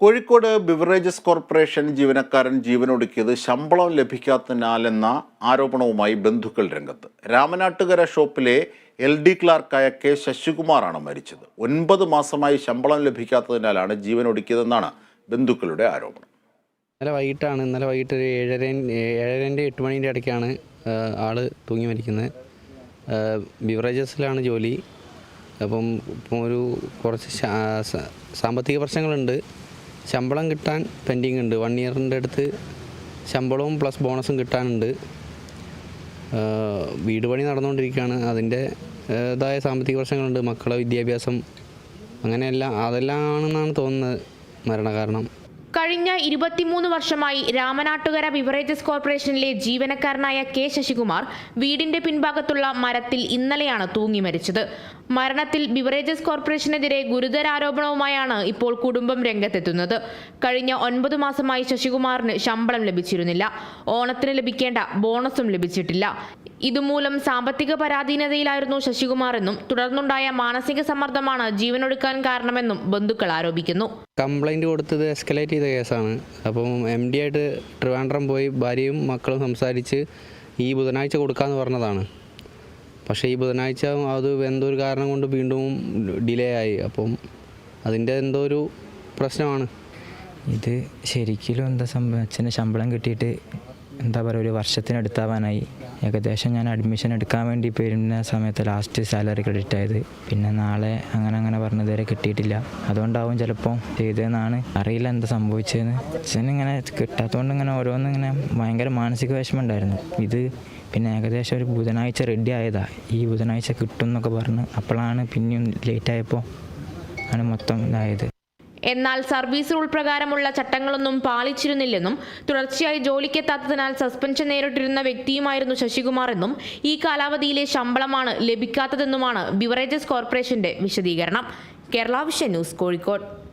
Kozhikode beverages corporation ജീവനക്കാരൻ ജീവനൊടുക്കിയത് ശമ്പളം ലഭിക്കാത്തതിനാലെന്ന ആരോപണവുമായി ബന്ധുക്കൾ രംഗത്ത്. രാമനാട്ടുകര ഷോപ്പിലെ എൽ ഡി ക്ലാർക്കായ കെ ശശികുമാറാണ് മരിച്ചത്. ഒൻപത് മാസമായി ശമ്പളം ലഭിക്കാത്തതിനാലാണ് ജീവനൊടുക്കിയതെന്നാണ് ബന്ധുക്കളുടെ ആരോപണം. ഇന്നലെ വൈകിട്ടാണ് ഇന്നലെ വൈകിട്ട് ഒരു ഏഴര ഏഴരന്റെ എട്ട് മണീന്റെ ഇടയ്ക്കാണ് ആൾ തൂങ്ങി മരിക്കുന്നത്. ബിവറേജസിലാണ് ജോലി. അപ്പം ഒരു കുറച്ച് സാമ്പത്തിക പ്രശ്നങ്ങളുണ്ട്. ശമ്പളം കിട്ടാൻ പെൻഡിങ് ഉണ്ട്. വൺ ഇയറിന്റെ അടുത്ത് ശമ്പളവും പ്ലസ് ബോണസും കിട്ടാനുണ്ട്. വീട് പണി നടന്നുകൊണ്ടിരിക്കുകയാണ്. അതിന്റെ ഇതായ സാമ്പത്തിക പ്രശ്നങ്ങളുണ്ട്. മക്കളെ വിദ്യാഭ്യാസം അങ്ങനെയെല്ലാം അതെല്ലാം ആണെന്നാണ് തോന്നുന്നത് മരണകാരണം. കഴിഞ്ഞ ഇരുപത്തിമൂന്ന് വർഷമായി രാമനാട്ടുകര ബിവറേജസ് കോർപ്പറേഷനിലെ ജീവനക്കാരനായ കെ ശശികുമാർ വീടിന്റെ പിൻഭാഗത്തുള്ള മരത്തിൽ ഇന്നലെയാണ് തൂങ്ങി മരിച്ചത്. മരണത്തിൽ ബിവറേജസ് കോർപ്പറേഷനെതിരെ ഗുരുതരാരോപണവുമായാണ് ഇപ്പോൾ കുടുംബം രംഗത്തെത്തുന്നത്. കഴിഞ്ഞ ഒൻപത് മാസമായി ശശികുമാറിന് ശമ്പളം ലഭിച്ചിരുന്നില്ല. ഓണത്തിന് ലഭിക്കേണ്ട ബോണസും ലഭിച്ചിട്ടില്ല. ഇതുമൂലം സാമ്പത്തിക പരാധീനതയിലായിരുന്നു ശശികുമാർ എന്നും തുടർന്നുണ്ടായ മാനസിക സമ്മർദ്ദമാണ് ജീവനൊടുക്കാൻ കാരണമെന്നും ബന്ധുക്കൾ ആരോപിക്കുന്നു. കംപ്ലൈന്റ് കൊടുത്തത് എസ്കലേറ്റ് ചെയ്ത കേസാണ്. അപ്പം എം ഡി ആയിട്ട് ട്രിവാൻഡ്രം പോയി ഭാര്യയും മക്കളും സംസാരിച്ച് ഈ ബുധനാഴ്ച കൊടുക്കാമെന്ന് പറഞ്ഞതാണ്. പക്ഷേ ഈ ബുധനാഴ്ച അത് എന്തോ ഒരു കാരണം കൊണ്ട് വീണ്ടും ഡിലേ ആയി. അപ്പം അതിന്റെ എന്തോ ഒരു പ്രശ്നമാണ്. ഇത് ശരിക്കും എന്താ സംഭവം? അച്ഛന് ശമ്പളം കിട്ടിയിട്ട് എന്താ പറയുക ഒരു വർഷത്തിനടുത്താവാനായി ഏകദേശം ഞാൻ അഡ്മിഷൻ എടുക്കാൻ വേണ്ടി പോയിരുന്ന സമയത്ത് ലാസ്റ്റ് സാലറി ക്രെഡിറ്റ് ആയത്. പിന്നെ നാളെ അങ്ങനെ അങ്ങനെ പറഞ്ഞതുവരെ കിട്ടിയിട്ടില്ല. അതുകൊണ്ടാവും ചിലപ്പോൾ ചെയ്തതെന്നാണ് അറിയില്ല എന്താ സംഭവിച്ചതെന്ന്. ഇങ്ങനെ കിട്ടാത്തതുകൊണ്ട് ഇങ്ങനെ ഓരോന്നും ഇങ്ങനെ ഭയങ്കര മാനസിക വിഷമം ഉണ്ടായിരുന്നു ഇത് പിന്നെ ഏകദേശം ഒരു ബുധനാഴ്ച റെഡി ആയതാ. ഈ ബുധനാഴ്ച കിട്ടും എന്നൊക്കെ പറഞ്ഞ് അപ്പോഴാണ് പിന്നെയും ലേറ്റ് ആയപ്പോൾ ആണ് മൊത്തം ഇതായത്. എന്നാൽ സർവീസ് റൂൾ പ്രകാരമുള്ള ചട്ടങ്ങളൊന്നും പാലിച്ചിരുന്നില്ലെന്നും തുടർച്ചയായി ജോലിക്കെത്താത്തതിനാൽ സസ്പെൻഷൻ നേരിട്ടിരുന്ന വ്യക്തിയുമായിരുന്നു ശശികുമാർ എന്നും ഈ കാലാവധിയിലെ ശമ്പളമാണ് ലഭിക്കാത്തതെന്നുമാണ് ബിവറേജസ് കോർപ്പറേഷന്റെ വിശദീകരണം. Kerala vision news Kozhikode.